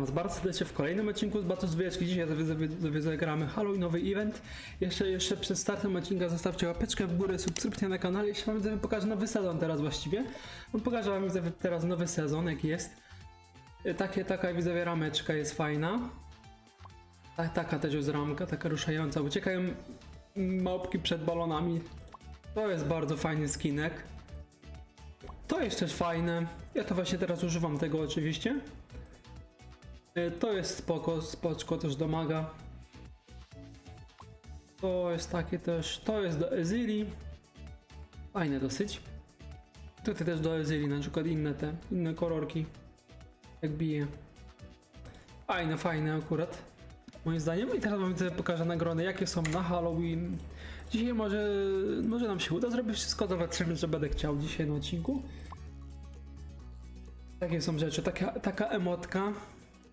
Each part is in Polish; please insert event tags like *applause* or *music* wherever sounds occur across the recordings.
Was bardzo serdecznie w kolejnym odcinku z Batus Wyjaczki. Dzisiaj zagramy Halloweenowy event. Jeszcze, jeszcze przed startem odcinka zostawcie łapeczkę w górę, subskrypcję na kanale. Jeszcze wam widzowie pokażę nowy sezon teraz właściwie. Pokażę wam teraz nowy sezon, jaki jest. Y, Takie, taka widzowie rameczka jest fajna. Ta, taka też jest ramka, taka ruszająca. Uciekają małpki przed balonami. To jest bardzo fajny skinek. To jest też fajne. Ja to właśnie teraz używam tego oczywiście. Y, To jest spoko, spoczko też domaga. To jest takie też, to jest do Ezili. Fajne dosyć. Tutaj też do Ezili, na przykład inne te, inne kolorki. Jak bije. Fajne, fajne akurat. Moim zdaniem. I teraz wam pokażę nagrody, jakie są na Halloween. Dzisiaj może, może nam się uda zrobić wszystko, zobaczymy, że będę chciał dzisiaj na odcinku. Takie są rzeczy, taka, taka emotka.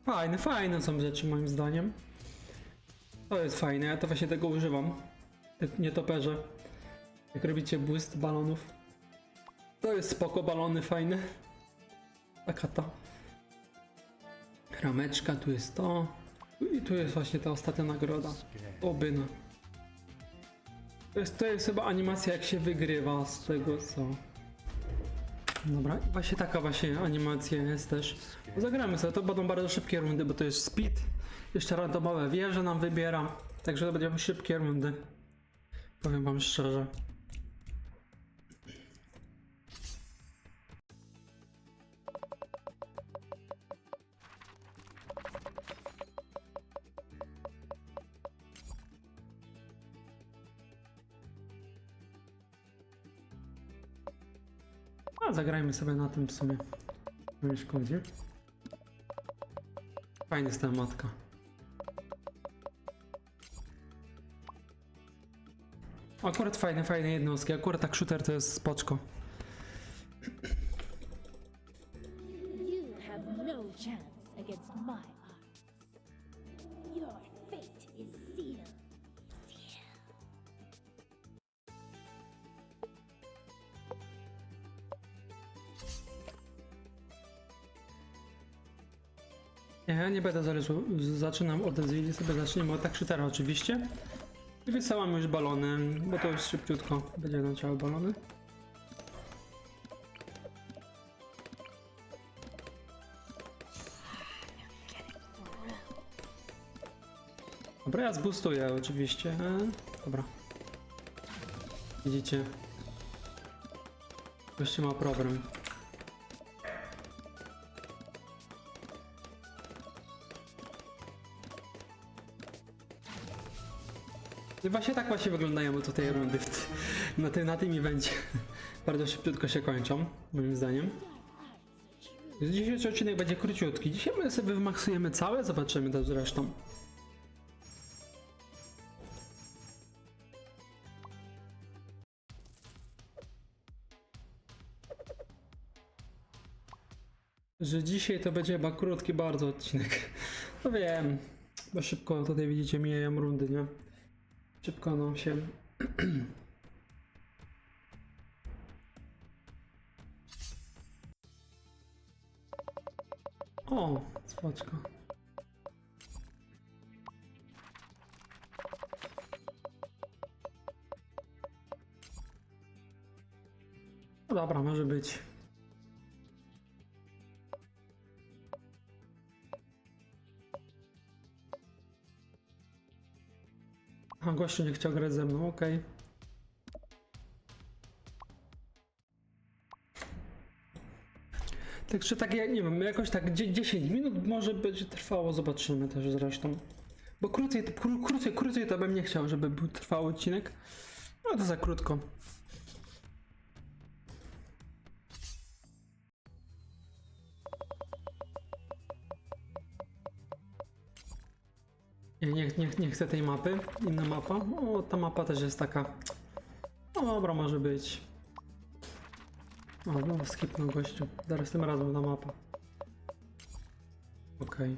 Fajne, fajne są rzeczy moim zdaniem. To jest fajne, ja to właśnie tego używam. Te nietoperze. Jak robicie błysk balonów. To jest spoko, balony fajne. Taka ta. Rameczka, tu jest to. I tu jest właśnie ta ostatnia nagroda. Obyna. To jest, to jest chyba animacja jak się wygrywa z tego co. Dobra, i właśnie taka właśnie animacja jest też. Zagramy sobie, to będą bardzo szybkie rundy, bo to jest speed. Jeszcze randomowe wieże nam wybiera. Także to będą szybkie rundy. Powiem wam szczerze. A zagrajmy sobie na tym w sumie. Nie szkodzi. Fajny jest ta matka. Akurat fajne, fajne jednostki. Akurat tak shooter to jest spoczko. Ja nie będę zależał. Zaczynam od Ezili, sobie zaczniemy od tak shootera oczywiście. I wysyłam już balony, bo to już szybciutko będzie leciały balony. Dobra, ja zbustuję oczywiście. Dobra. Widzicie? Goście ma problem. Właśnie tak właśnie wyglądają tutaj rundy na, tym na tym evencie. *laughs* Bardzo szybciutko się kończą, moim zdaniem. Dzisiejszy odcinek będzie króciutki. Dzisiaj my sobie wymaksujemy całe, zobaczymy to zresztą. Że dzisiaj to będzie chyba krótki bardzo odcinek. *laughs* No wiem, bo szybko tutaj widzicie mijają rundy, nie? Szybko nam się. *clears throat* O, spoczko. No dobra, może być. Gościu nie chciał grać ze mną, okej. Także tak, ja nie wiem, jakoś tak dzie- 10 minut może będzie trwało, zobaczymy też zresztą. Bo krócej, kró, krócej, krócej to bym nie chciał, żeby był trwały odcinek. No to za krótko. Nie, nie, nie, chcę tej mapy. Inna mapa. O, ta mapa też jest taka. No dobra, może być. O, no skipnął gościu. Zaraz tym razem na mapa. Okej.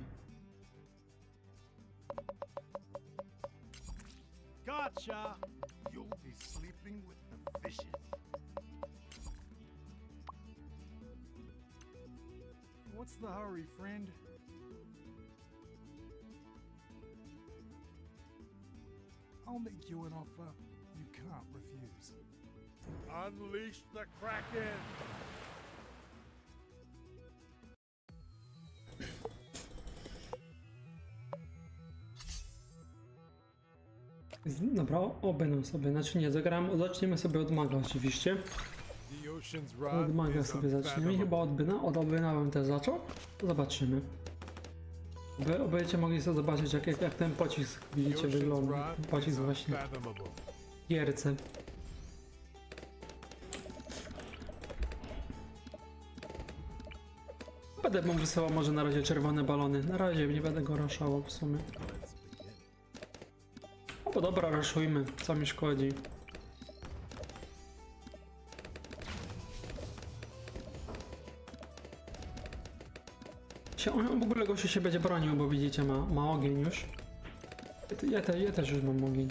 Gotcha! You'll be sleeping with the fishes. What's the hurry, friend? I'll make you an offer you can't refuse. Unleash the Kraken! Dobra, obejdę sobie, znaczy nie, zagram, zaczniemy sobie od maga oczywiście. Od maga sobie zaczniemy chyba od byna, od obyna bym też zaczął. To zobaczymy. Oby, będziecie mogli sobie zobaczyć jak, jak, jak ten pocisk, widzicie, wygląda. pocisk właśnie gierce. Będę mu wysyłał może na razie czerwone balony. Na razie nie będę go raszował w sumie. No bo dobra, raszujmy, co mi szkodzi. Się, on w ogóle gościu się będzie bronił, bo widzicie, ma, ma ogień już. Ja, te- ja, te, ja też już mam ogień.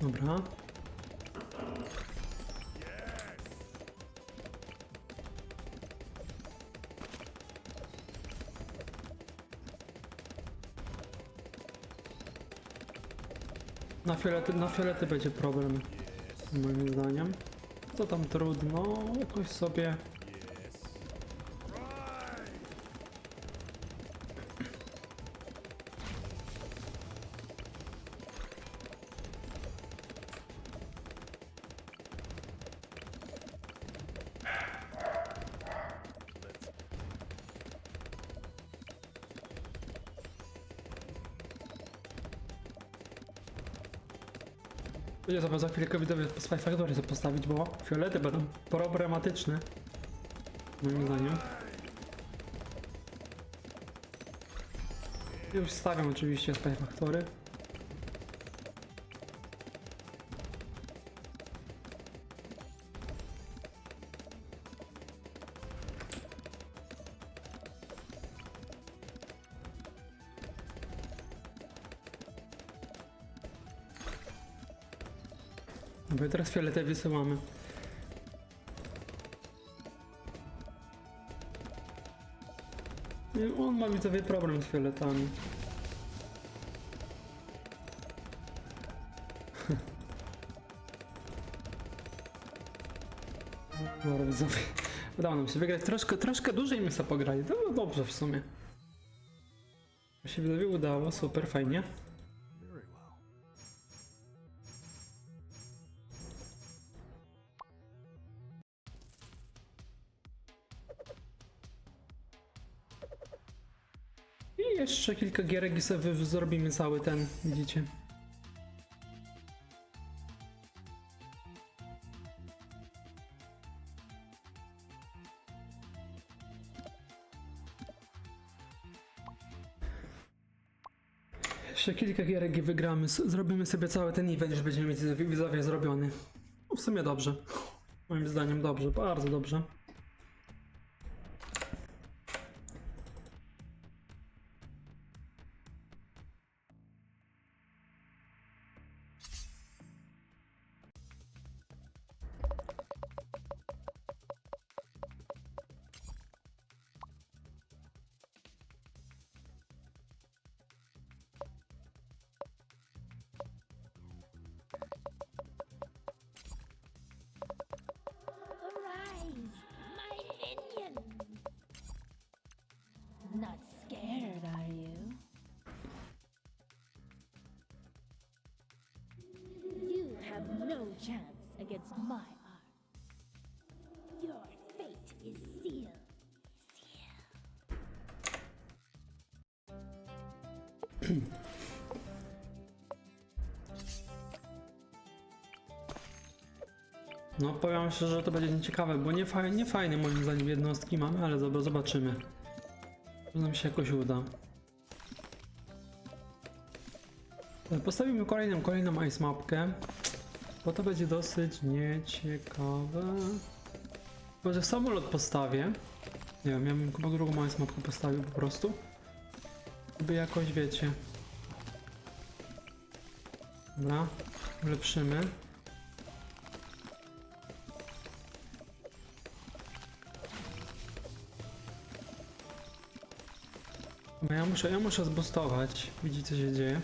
Dobra. Na fiolety, na fiolety będzie problem, moim zdaniem. To tam trudno, jakoś sobie... Będzie sobie za chwilkę widzowie Spy Factory sobie postawić, bo fiolety będą problematyczne. Moim zdaniem. Już stawiam oczywiście Spy Dobra, teraz fiolety wysyłamy. Nie, On ma widzowie problem z fioletami. *laughs* Dobra widzowie. Udało nam się wygrać. Troszkę, troszkę dłużej my sobie pograli. To było dobrze w sumie. To się widzowie udało, super, fajnie. Jeszcze kilka gierek i sobie zrobimy cały ten, widzicie. Jeszcze kilka gierek i wygramy. Zrobimy sobie cały ten event, już będziemy mieć widzowie zrobiony. No w sumie dobrze. Moim zdaniem dobrze, bardzo dobrze. Chance against my. Your fate is sealed. No powiem szczerze, że to będzie nieciekawe, bo nie, faj, nie fajne moim zdaniem jednostki mamy, ale zob- zobaczymy. Może nam się jakoś uda. E, Postawimy kolejną, kolejną ice mapkę, bo to będzie dosyć nieciekawe. Może samolot postawię, Nie wiem, ja bym chyba drugą małą mapkę postawił po prostu. By jakoś, wiecie... Dobra, ulepszymy. Ja muszę, ja muszę zbustować. Widzi co się dzieje.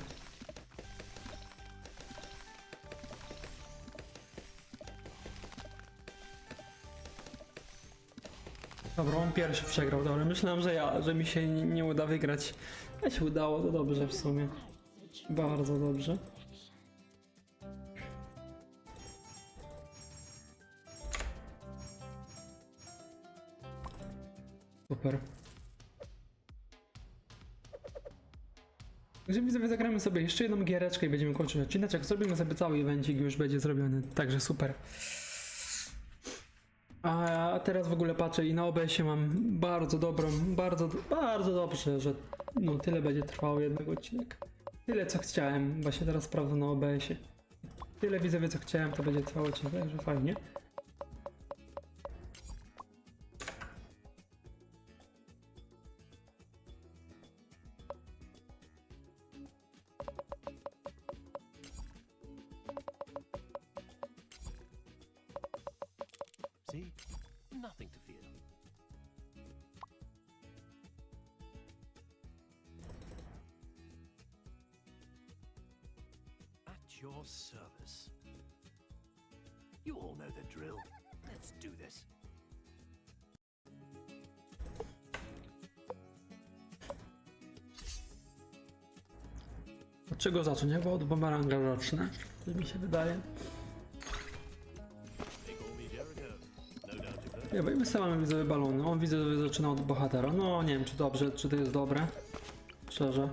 Pierwszy przegrał, dobra. Myślałem, że ja, że mi się nie, uda wygrać. A się udało, to dobrze w sumie. Bardzo dobrze. Super. Także widzowie, zagramy sobie jeszcze jedną giereczkę i będziemy kończyć odcineczek. Zrobimy sobie cały evencik już będzie zrobiony, także super. A teraz w ogóle patrzę i na OBS-ie mam bardzo dobrą, bardzo, bardzo dobrze, że no tyle będzie trwało jeden odcinek. Tyle co chciałem, właśnie teraz sprawdzę na OBS-ie. Tyle widzowie co chciałem, to będzie trwało odcinek, także fajnie. Your service. You all know the drill. Let's do this. Od czego zacząć? Chyba od bumeranga zacznę, tak mi się wydaje. Nie, bo my sobie mamy widzowie balony. On widzę, że zaczyna od bohatera. No nie wiem czy dobrze, czy to jest dobre. Szczerze.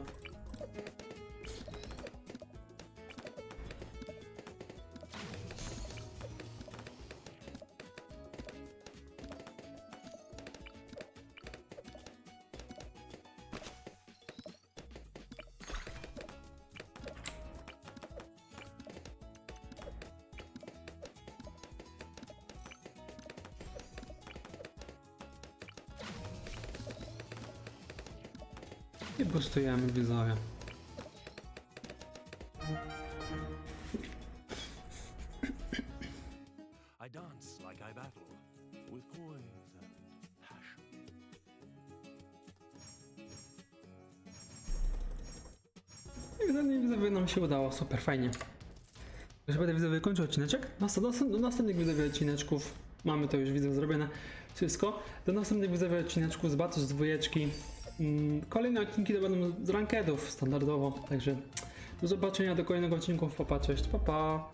I boostujemy widzowie. I dance like I battle, with poise and passion. Wtedy widzowie nam się udało, super, fajnie. Już będę widzowie kończył odcineczek. Do następnych widzowie odcineczków mamy to już widzę zrobione wszystko. Do następnych widzowie odcineczków z Batus z dwójeczki. Mm, Kolejne odcinki to będą z rankedów standardowo, także do zobaczenia do kolejnego odcinku. Papa, cześć, papa.